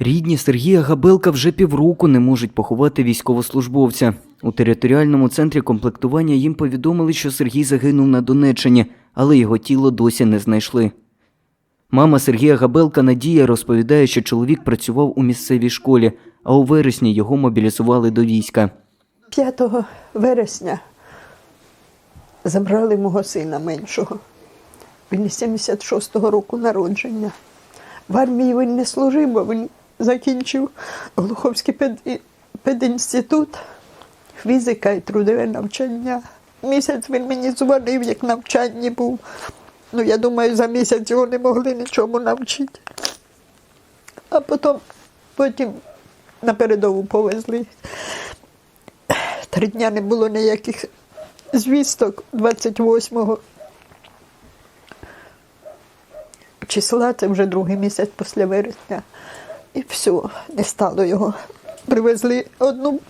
Рідні Сергія Габелка вже півроку не можуть поховати військовослужбовця. У територіальному центрі комплектування їм повідомили, що Сергій загинув на Донеччині, але його тіло досі не знайшли. Мама Сергія Габелка Надія розповідає, що чоловік працював у місцевій школі, а у вересні його мобілізували до війська. 5 вересня забрали мого сина меншого. Він із 76-го року народження. В армії він не служив, бо він закінчив Глуховський пед... педінститут, фізика і трудове навчання. Місяць він мені дзвонив, як навчання був. Ну, я думаю, за місяць його не могли нічому навчити. А потім, потім на передову повезли. Три дня не було ніяких звісток 28 числа, це вже другий місяць після вересня. І все, не стало його. Привезли одну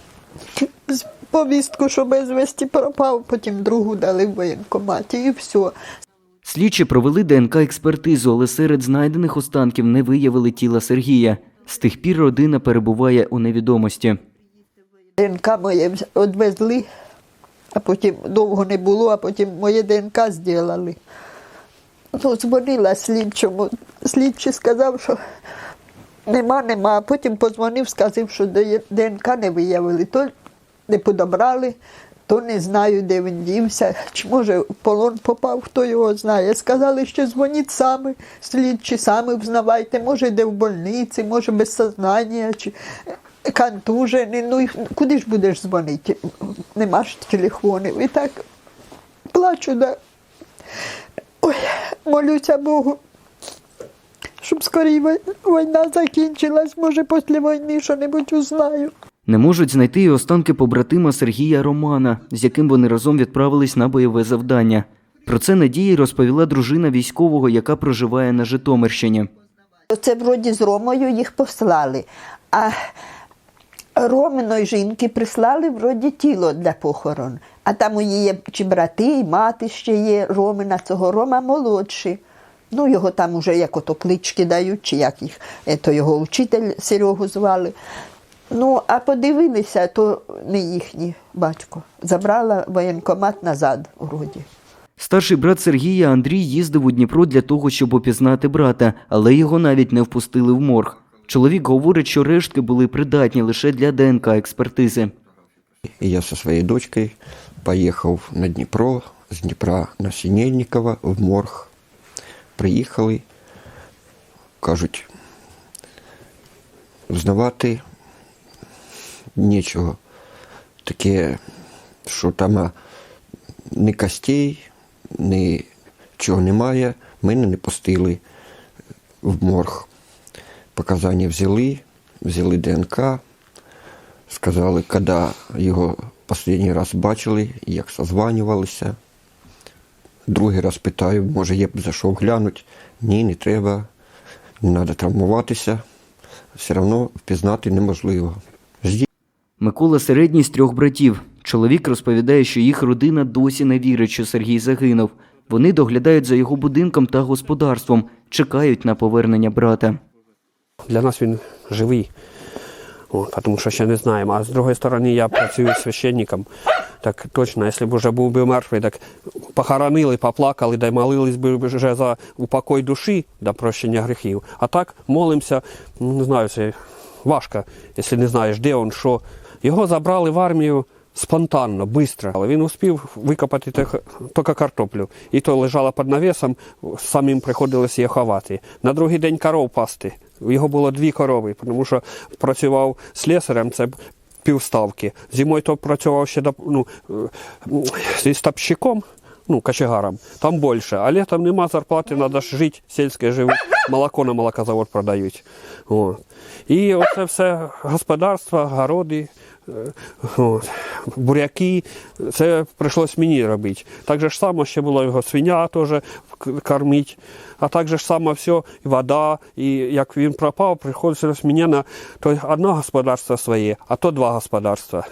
повістку, що безвісті пропав, потім другу дали в воєнкоматі і все. Слідчі провели ДНК-експертизу, але серед знайдених останків не виявили тіла Сергія. З тих пір родина перебуває у невідомості. ДНК моє відвезли, а потім довго не було, а потім моє ДНК зробили. Ну, дзвонила слідчому. Слідчий сказав, що нема, нема. Потім подзвонив, сказав, що ДНК не виявили. То не подобрали, то не знаю, де він дівся. Чи може в полон попав, хто його знає. Сказали, що дзвоніть самі, слідчі самі взнавайте, може, де в больниці, може без сознання, чи контужений. Ну куди ж будеш дзвонити? Нема ж телефонів. І так плачу, да. Ой, молюся Богу, щоб скоріше вой- війна закінчилась, може, після війни що-небудь узнаю. Не можуть знайти і останки побратима Сергія Романа, з яким вони разом відправились на бойове завдання. Про це Надії розповіла дружина військового, яка проживає на Житомирщині. Це вроді з Ромою їх послали. А Роминої жінки прислали вроді тіло для похорон. А там у її чи брати, і мати ще є Ромина, цього Рома молодший. Ну, його там уже як ото клички дають, чи як їх, е, то його вчитель Серегу звали. Ну, а подивилися, то не їхній батько. Забрала воєнкомат назад, вроді. Старший брат Сергія Андрій їздив у Дніпро для того, щоб опізнати брата, але його навіть не впустили в морг. Чоловік говорить, що рештки були придатні лише для ДНК-експертизи. Я со своей дочкой поехал на Дніпро, з Дніпра на Синельникова в морг. Приїхали, кажуть, взнавати нічого. Таке, що там ні костей, нічого немає. Мене не пустили в морг. Показання взяли, взяли ДНК, сказали, коли його останній раз бачили, як созванювалися. Другий раз питаю, може, я б зайшов глянути. Ні, не треба, не треба травмуватися. Все одно впізнати неможливо. Микола середній з трьох братів. Чоловік розповідає, що їх родина досі не вірить, що Сергій загинув. Вони доглядають за його будинком та господарством, чекають на повернення брата. Для нас він живий, От, тому що ще не знаємо. А з другої сторони, я працюю священником. Так точно, якщо б вже був би мертвий, так похоронили, поплакали, да й молились би вже за упокой душі, до прощення гріхів. А так молимося, ну, не знаю, це важко, якщо не знаєш, де він, що. Його забрали в армію спонтанно, швидко. Але він успів викопати тільки картоплю. І то лежала під навісом, самим приходилося її ховати. На другий день коров пасти. Його було дві корови, тому що працював слесарем, це півставки. Зимою то працював ще ну, е, зі стопщиком, ну, кочегаром, там більше. А літом нема зарплати, треба ж жити, сільське живуть, молоко на молокозавод продають. О. І оце все господарство, городи, от, буряки, це прийшлось мені робити. Так же ж само ще було його свиня теж кормити. А так же ж само все, і вода, і як він пропав, приходилось мені на то одне господарство своє, а то два господарства.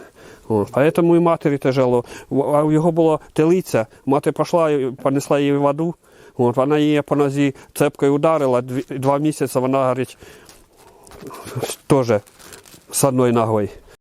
От. Поэтому і матері тяжело. А у його була телиця, мати пішла і понесла їй воду. От, вона її по нозі цепкою ударила, два місяці вона говорить, теж з одною ногою.